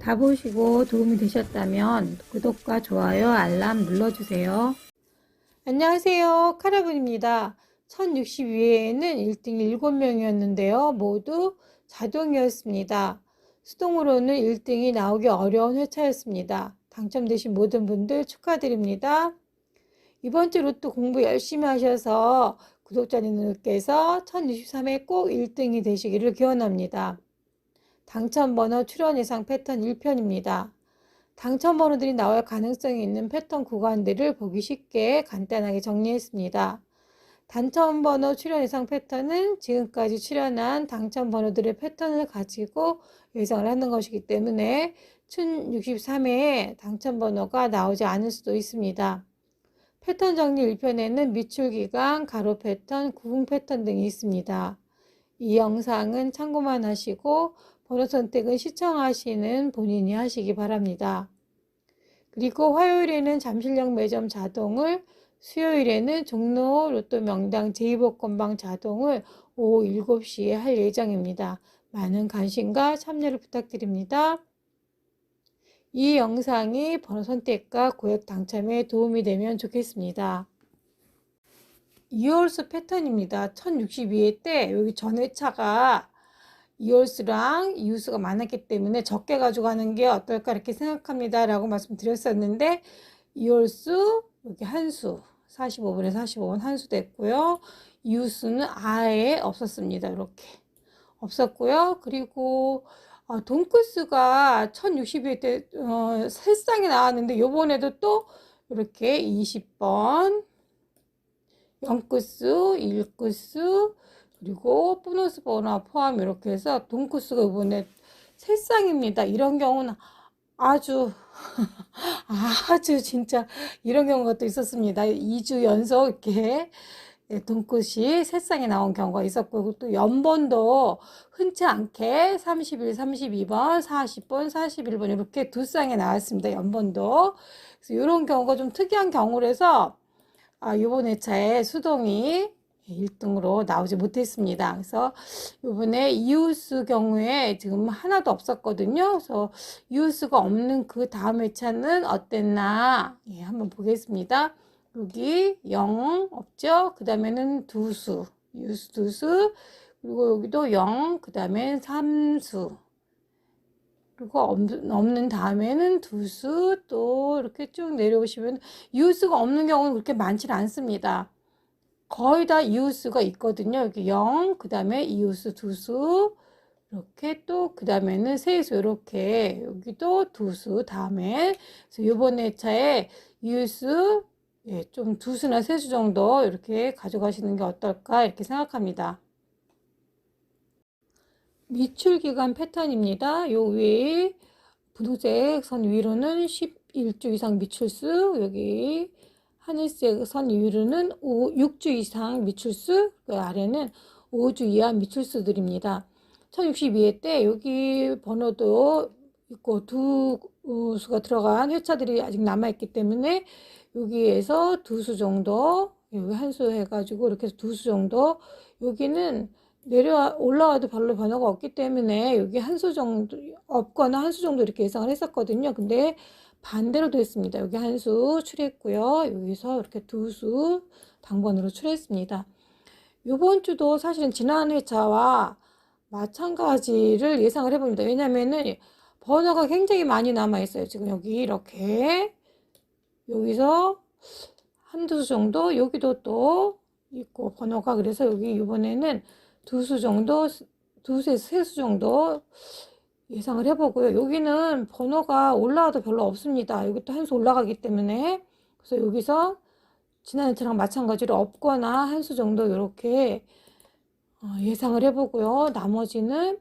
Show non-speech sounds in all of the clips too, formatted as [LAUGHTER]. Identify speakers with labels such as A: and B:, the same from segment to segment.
A: 다 보시고 도움이 되셨다면 구독과 좋아요, 알람 눌러주세요. 안녕하세요. 카라분입니다. 1062회에는 1등이 7명이었는데요. 모두 자동이었습니다. 수동으로는 1등이 나오기 어려운 회차였습니다. 당첨되신 모든 분들 축하드립니다. 이번 주 로또 공부 열심히 하셔서 구독자님들께서 1063회 꼭 1등이 되시기를 기원합니다. 당첨번호 출연 예상 패턴 1편입니다. 당첨번호들이 나올 가능성이 있는 패턴 구간들을 보기 쉽게 간단하게 정리했습니다. 당첨번호 출연 예상 패턴은 지금까지 출연한 당첨번호들의 패턴을 가지고 예상을 하는 것이기 때문에 1063회에 당첨번호가 나오지 않을 수도 있습니다. 패턴 정리 1편에는 미출 기간, 가로 패턴, 구분 패턴 등이 있습니다. 이 영상은 참고만 하시고 번호 선택은 시청하시는 본인이 하시기 바랍니다. 그리고 화요일에는 잠실역 매점 자동을 수요일에는 종로 로또 명당 제2복권방 자동을 오후 7시에 할 예정입니다. 많은 관심과 참여를 부탁드립니다. 이 영상이 번호 선택과 고액 당첨에 도움이 되면 좋겠습니다. 이월수 패턴입니다. 1062회 때 여기 전회차가 이월수랑 이웃수가 많았기 때문에 적게 가져가는 게 어떨까 이렇게 생각합니다. 라고 말씀드렸었는데 이월수 여기 한수 45분에 45분 한수 됐고요. 이웃수는 아예 없었습니다. 이렇게 없었고요. 그리고 어, 돈코스가 1062회 때 어, 세 쌍이 나왔는데 요번에도 또 이렇게 20번 0코스, 1코스, 그리고 보너스 번호 포함 이렇게 해서 돈코스가 이번에 세 쌍입니다. 이런 경우는 아주 [LAUGHS] 아주 진짜 이런 경우가 또 있었습니다. 2주 연속 이렇게 돈꽃이 세 쌍이 나온 경우가 있었고 또 연번도 흔치 않게 31, 32번, 40번, 41번 이렇게 두 쌍이 나왔습니다. 연번도 그래서 이런 경우가 좀 특이한 경우라서 아, 이번 회차에 수동이 1등으로 나오지 못했습니다. 그래서 이번에 이웃수 경우에 지금 하나도 없었거든요. 그래서 이웃수가 없는 그 다음 회차는 어땠나? 예, 한번 보겠습니다. 여기 0 없죠? 그 다음에는 두수, 이웃수 두수, 그리고 여기도 0, 그 다음에 3수. 그리고 없는 다음에는 두수 또 이렇게 쭉 내려오시면 이웃수가 없는 경우는 그렇게 많지 않습니다. 거의 다 이웃수가 있거든요. 여기 0, 그 다음에 이웃수 두수, 이렇게 또 그 다음에는 세수 이렇게 여기도 두수 다음에 이번 회차에 이웃수 예, 좀 두수나 세수 정도 이렇게 가져가시는 게 어떨까 이렇게 생각합니다. 미출 기간 패턴입니다. 요 위에 분홍색 선 위로는 11주 이상 미출수, 여기 하늘색 선 위로는 5, 6주 이상 미출수, 그 아래는 5주 이하 미출수들입니다. 1062회 때 여기 번호도 있고 두 수가 들어간 회차들이 아직 남아있기 때문에 여기에서 두 수 정도, 여기 한 수 해가지고 이렇게 해서 두 수 정도, 여기는 내려 올라와도 별로 변화가 없기 때문에 여기 한 수 정도 없거나 한 수 정도 이렇게 예상을 했었거든요. 근데 반대로 됐습니다. 여기 한수 출했고요. 여기서 이렇게 두 수 당번으로 출했습니다. 이번 주도 사실은 지난 회차와 마찬가지를 예상을 해봅니다. 왜냐면은 번호가 굉장히 많이 남아 있어요. 지금 여기 이렇게 여기서 한두 수 정도 여기도 또 있고 번호가 그래서 여기 이번에는 두 수 정도 두 세 세 수 정도 예상을 해보고요. 여기는 번호가 올라와도 별로 없습니다. 여기 또 한 수 올라가기 때문에 그래서 여기서 지난 해처럼 마찬가지로 없거나 한 수 정도 이렇게 어, 예상을 해보고요. 나머지는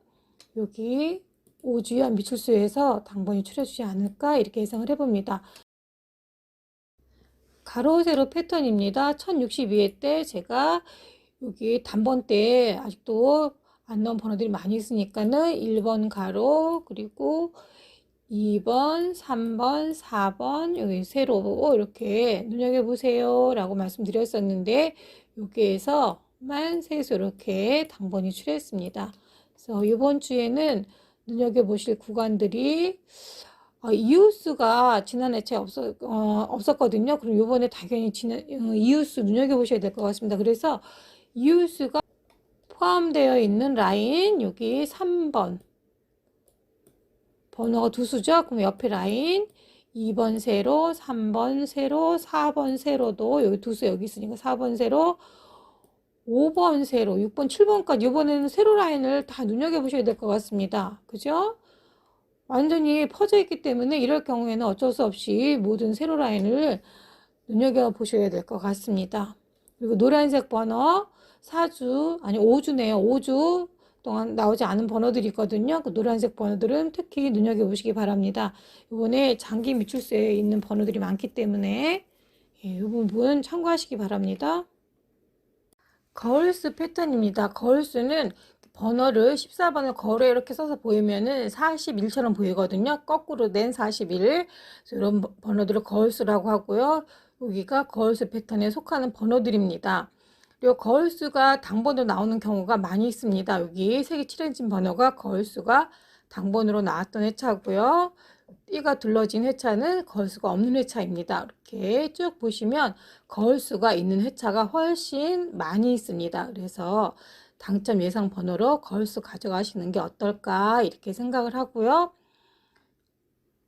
A: 여기 5주연 미출수에서 당번이 출해주지 않을까 이렇게 예상을 해봅니다. 가로 세로 패턴입니다. 1062회 때 제가 여기 단번 때 아직도 안 넣은 번호들이 많이 있으니까는 1번 가로 그리고 2번, 3번, 4번 여기 세로 이렇게 눈여겨 보세요 라고 말씀드렸었는데 여기에서만 세수 이렇게 당번이 출했습니다. 그래서 이번 주에는 눈여겨 보실 구간들이 어, 이웃수가 지난 해체 없었, 어, 없었거든요. 그럼 요번에 당연히 지난, 어, 이웃수 눈여겨보셔야 될 것 같습니다. 그래서 이웃수가 포함되어 있는 라인 여기 3번 번호가 두 수죠. 그럼 옆에 라인 2번 세로, 3번 세로, 4번 세로도 여기 두 수 여기 있으니까 4번 세로, 5번 세로, 6번, 7번까지 이번에는 세로 라인을 다 눈여겨보셔야 될 것 같습니다. 그죠? 완전히 퍼져 있기 때문에 이럴 경우에는 어쩔 수 없이 모든 세로 라인을 눈여겨보셔야 될 것 같습니다. 그리고 노란색 번호 4주, 아니 5주네요. 5주 동안 나오지 않은 번호들이 있거든요. 그 노란색 번호들은 특히 눈여겨보시기 바랍니다. 이번에 장기 미출세에 있는 번호들이 많기 때문에 예, 이 부분 참고하시기 바랍니다. 거울수 패턴입니다. 거울수는 번호를 14번을 거울에 이렇게 써서 보이면은 41처럼 보이거든요. 거꾸로 낸 41. 이런 번호들을 거울수라고 하고요. 여기가 거울수 패턴에 속하는 번호들입니다. 그리고 거울수가 당번으로 나오는 경우가 많이 있습니다. 여기 색이 칠해진 번호가 거울수가 당번으로 나왔던 회차고요. 띠가 둘러진 회차는 거울수가 없는 회차입니다. 이렇게 쭉 보시면 거울수가 있는 회차가 훨씬 많이 있습니다. 그래서 당점 예상 번호로 거울수 가져가시는 게 어떨까 이렇게 생각을 하고요.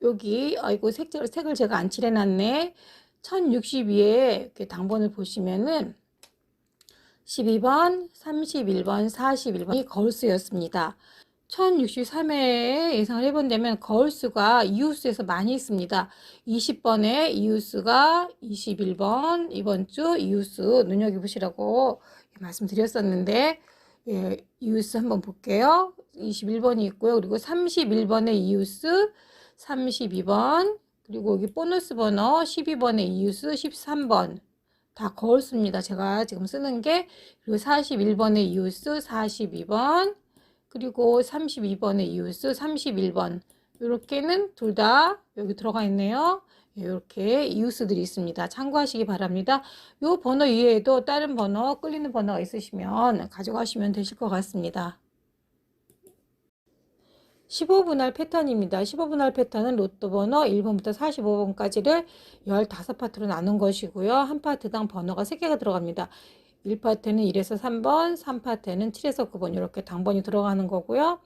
A: 여기 아이고 색, 색을 제가 안 칠해놨네. 1062에 이렇게 당번을 보시면은 12번, 31번, 41번이 거울수였습니다. 1063회에 예상을 해본다면 거울수가 이웃수에서 많이 있습니다. 20번에 이웃수가 21번, 이번 주 이웃수 눈여겨보시라고 말씀드렸었는데 예, 이웃수 한번 볼게요. 21번이 있고요. 그리고 31번에 이웃수, 32번, 그리고 여기 보너스 번호 12번에 이웃수, 13번 다 거울수입니다. 제가 지금 쓰는 게 그리고 41번에 이웃수, 42번 그리고 32번에 이웃수, 31번 이렇게는 둘 다 여기 들어가 있네요. 이렇게 이웃수들이 있습니다. 참고하시기 바랍니다. 이 번호 이외에도 다른 번호, 끌리는 번호가 있으시면 가져가시면 되실 것 같습니다. 15분할 패턴입니다. 15분할 패턴은 로또 번호 1번부터 45번까지를 15파트로 나눈 것이고요. 한 파트당 번호가 3개가 들어갑니다. 1파트는 1에서 3번, 3파트는 7에서 9번 이렇게 당번이 들어가는 거고요.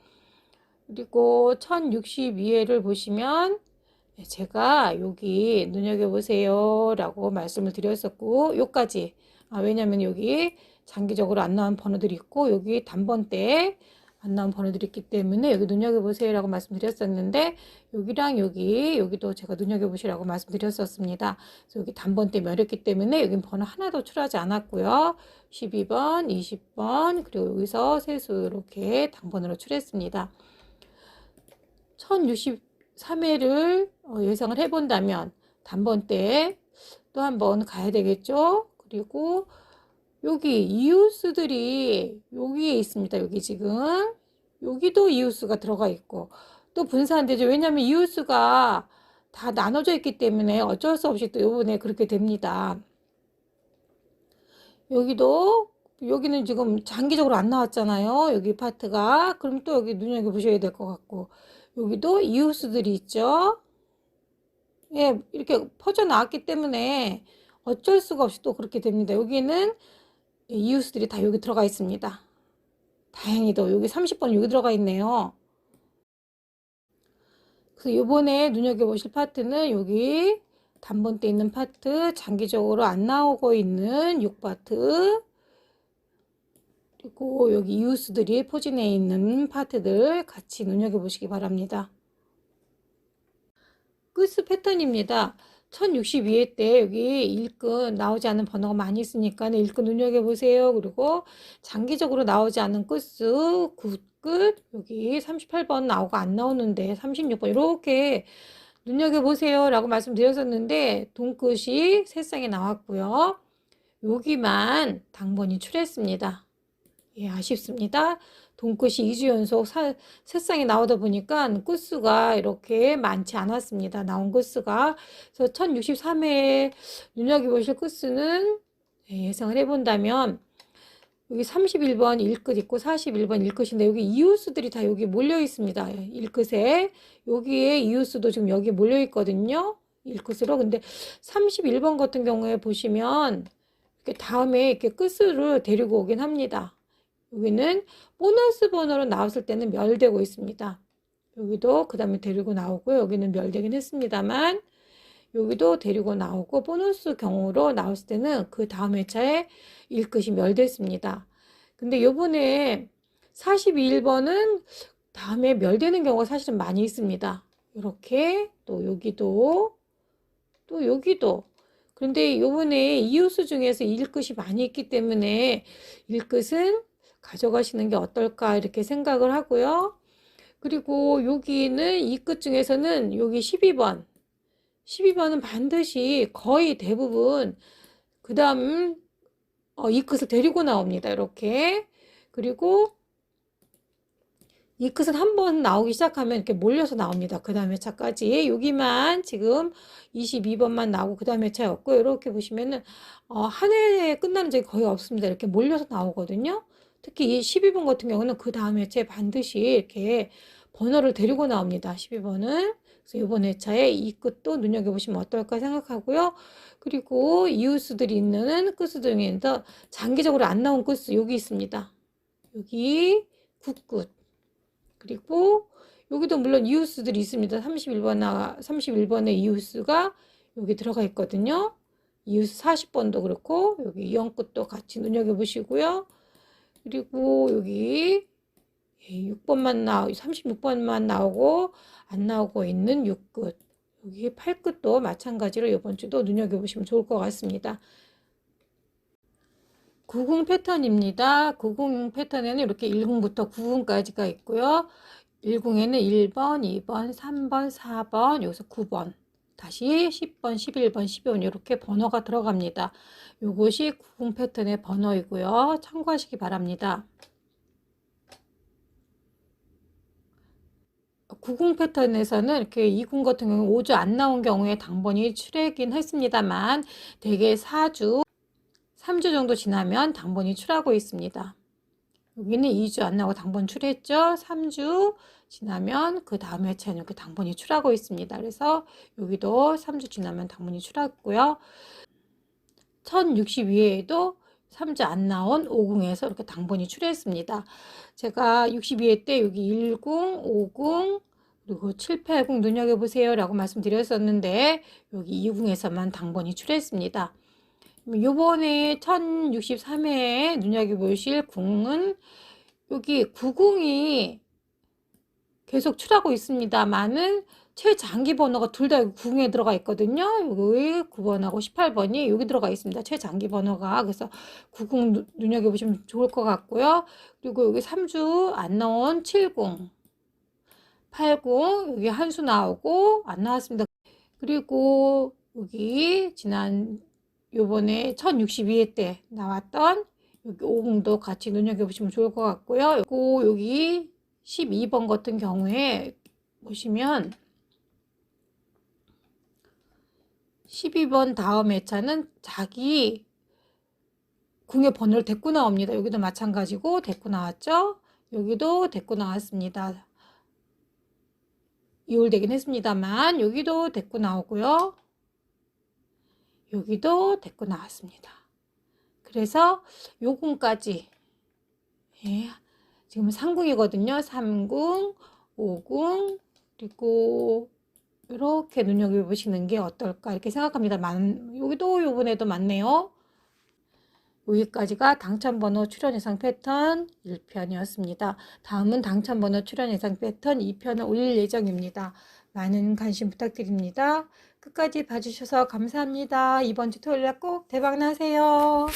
A: 그리고 1062회를 보시면 네, 제가 여기 눈여겨보세요 라고 말씀을 드렸었고 요까지 아, 왜냐면 여기 장기적으로 안 나온 번호들이 있고 여기 단번때 번호들이 있기 때문에 여기 눈여겨보세요 라고 말씀드렸었는데 여기랑 여기 여기도 제가 눈여겨보시라고 말씀드렸었습니다. 그래서 여기 단번때 멸했기 때문에 여긴 번호 하나도 출하지 않았고요. 12번 20번 그리고 여기서 세수 이렇게 당번으로 출했습니다. 1063회를 어, 예상을 해본다면 단번때 또한 번 가야 되겠죠. 그리고 여기 이웃수들이 여기에 있습니다. 여기 지금 여기도 이웃수가 들어가 있고 또 분산되죠. 왜냐하면 이웃수가 다 나눠져 있기 때문에 어쩔 수 없이 또 이번에 그렇게 됩니다. 여기도 여기는 지금 장기적으로 안 나왔잖아요. 여기 파트가. 그럼 또 여기 눈여겨 보셔야 될 것 같고 여기도 이웃수들이 있죠. 예, 이렇게 퍼져 나왔기 때문에 어쩔 수가 없이 또 그렇게 됩니다. 여기는 이웃들이 다 여기 들어가 있습니다. 다행히도 여기 30번 여기 들어가 있네요. 그래서 요번에 눈여겨보실 파트는 여기 단번대 있는 파트, 장기적으로 안 나오고 있는 6파트, 그리고 여기 이웃들이 포진해 있는 파트들 같이 눈여겨보시기 바랍니다. 끝수 패턴입니다. 1062회 때 여기 일근 나오지 않는 번호가 많이 있으니까 일근 눈여겨보세요. 그리고 장기적으로 나오지 않는 끝수 굿끝 여기 38번 나오고 안 나오는데 36번 이렇게 눈여겨보세요 라고 말씀드렸었는데 동끝이 세상에 나왔고요. 여기만 당번이 출했습니다. 예, 아쉽습니다. 돈끝이 2주 연속 사, 새상에 나오다 보니까 끝수가 이렇게 많지 않았습니다. 나온 끝수가. 그래서 1063회 눈여겨보실 끝수는 예, 예상을 해본다면 여기 31번 1끝 있고 41번 1끝인데 여기 이웃수들이 다 여기 몰려 있습니다. 1끝에 여기에 이웃수도 지금 여기 몰려 있거든요. 1끝으로 근데 31번 같은 경우에 보시면 이렇게 다음에 이렇게 끝으로 데리고 오긴 합니다. 여기는 보너스 번호로 나왔을 때는 멸되고 있습니다. 여기도 그 다음에 데리고 나오고 여기는 멸되긴 했습니다만 여기도 데리고 나오고 보너스 경우로 나왔을 때는 그 다음 회차에 1끝이 멸됐습니다. 근데 요번에 42번은 다음에 멸되는 경우가 사실은 많이 있습니다. 이렇게 또 여기도 또 여기도 그런데 요번에 이웃수 중에서 1끝이 많이 있기 때문에 1끝은 가져가시는 게 어떨까 이렇게 생각을 하고요. 그리고 여기는 이 끝 중에서는 여기 12번 12번은 반드시 거의 대부분 그 다음 어, 이 끝을 데리고 나옵니다. 이렇게 그리고 이 끝은 한 번 나오기 시작하면 이렇게 몰려서 나옵니다. 그 다음에 차까지 여기만 지금 22번만 나오고 그 다음에 차였고 이렇게 보시면은 어, 한 해에 끝나는 적이 거의 없습니다. 이렇게 몰려서 나오거든요. 특히 이 12번 같은 경우는 그 다음 회차에 반드시 이렇게 번호를 데리고 나옵니다. 12번은. 그래서 이번 회차에 이 끝도 눈여겨보시면 어떨까 생각하고요. 그리고 이웃수들이 있는 끝수 중에서 장기적으로 안 나온 끝수 여기 있습니다. 여기 굿끝. 그리고 여기도 물론 이웃수들이 있습니다. 31번, 31번의 이웃수가 여기 들어가 있거든요. 이웃수 40번도 그렇고 여기 이형 끝도 같이 눈여겨보시고요. 그리고 여기 6번만 나오 36번만 나오고 안 나오고 있는 6끝 여기 8끝도 마찬가지로 이번 주도 눈여겨보시면 좋을 것 같습니다. 90 패턴입니다. 90 패턴에는 이렇게 1궁부터 9궁까지가 있고요. 1궁에는 1번, 2번, 3번, 4번, 여기서 9번, 다시 10번, 11번, 12번 이렇게 번호가 들어갑니다. 이것이 90 패턴의 번호이고요. 참고하시기 바랍니다. 90 패턴에서는 이렇게 2군 같은 경우 5주 안 나온 경우에 당번이 출하긴 했습니다만 대개 4주, 3주 정도 지나면 당번이 출하고 있습니다. 여기는 2주 안 나오고 당번 출했죠. 3주 지나면 그 다음 회차에는 이렇게 당번이 출하고 있습니다. 그래서 여기도 3주 지나면 당번이 출하고요. 1062회에도 3주 안 나온 5궁에서 이렇게 당번이 출했습니다. 제가 62회 때 여기 1궁, 5궁, 그리고 7, 8궁 눈여겨보세요 라고 말씀드렸었는데 여기 2궁에서만 당번이 출했습니다. 요번에 1063회에 눈여겨보실 궁은 여기 9궁이 계속 출하고 있습니다만은 최장기 번호가 둘다 9궁에 들어가 있거든요. 여기 9번하고 18번이 여기 들어가 있습니다. 최장기 번호가. 그래서 9궁 눈여겨보시면 좋을 것 같고요. 그리고 여기 3주 안 나온 7궁, 8궁, 여기 한 수 나오고 안 나왔습니다. 그리고 여기 지난 요번에 1062회 때 나왔던 여기 5궁도 같이 눈여겨보시면 좋을 것 같고요. 그리고 여기 12번 같은 경우에 보시면 12번 다음 회차는 자기 궁의 번호를 데리고 나옵니다. 여기도 마찬가지고 데리고 나왔죠. 여기도 데리고 나왔습니다. 이월되긴 했습니다만 여기도 데리고 나오고요. 여기도 데리고 나왔습니다. 그래서 요 궁까지 예, 지금 3궁이거든요. 3궁, 5궁, 그리고 이렇게 눈여겨보시는 게 어떨까 이렇게 생각합니다. 많, 여기도 요번에도 많네요. 여기까지가 당첨번호 출연 예상 패턴 1편이었습니다. 다음은 당첨번호 출연 예상 패턴 2편을 올릴 예정입니다. 많은 관심 부탁드립니다. 끝까지 봐주셔서 감사합니다. 이번 주 토요일에 꼭 대박 나세요.